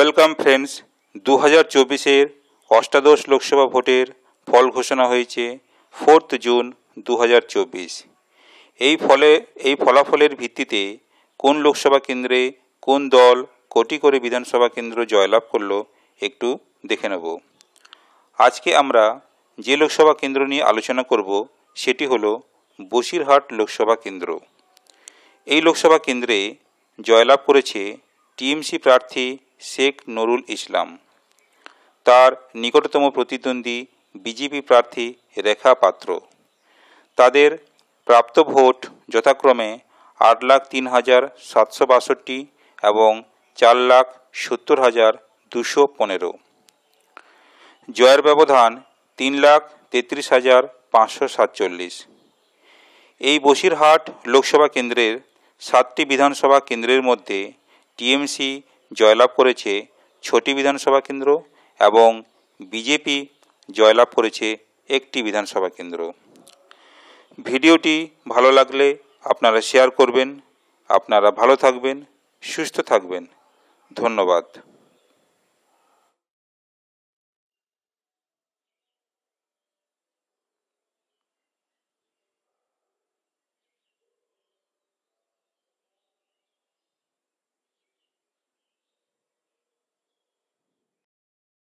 Welcome friends দু হাজার চব্বিশের অষ্টাদশ লোকসভা ভোটের ফল ঘোষণা হয়েছে ফোর্থ জুন দু হাজার চব্বিশ। এই ফলে, এই ফলাফলের ভিত্তিতে কোন লোকসভা কেন্দ্রে কোন দল কোটি করে বিধানসভা কেন্দ্র জয়লাভ করল একটু দেখে নেব। আজকে আমরা যে লোকসভা কেন্দ্র নিয়ে আলোচনা করব সেটি হলো বসিরহাট লোকসভা কেন্দ্র। এই লোকসভা কেন্দ্রে জয়লাভ করেছে টিএমসি প্রার্থী শেখ নুরুল ইসলাম। তার নিকটতম প্রতিদ্বন্দ্বী বিজেপি প্রার্থী রেখা পাত্র। তাদের প্রাপ্ত ভোট যথাক্রমে আট লাখ তিন হাজার সাতশো বাষট্টি এবং চার লাখ সত্তর হাজার দুশো পনেরো। জয়ের ব্যবধান তিন লাখ তেত্রিশ হাজার পাঁচশো সাতচল্লিশ। এই বসিরহাট লোকসভা কেন্দ্রের সাতটি বিধানসভা কেন্দ্রের মধ্যে টিএমসি জয়লাভ করেছে ছটি বিধানসভা কেন্দ্র এবং বিজেপি জয়লাভ করেছে একটি বিধানসভা কেন্দ্র। ভিডিওটি ভালো লাগলে আপনারা শেয়ার করবেন। আপনারা ভালো থাকবেন, সুস্থ থাকবেন। ধন্যবাদ।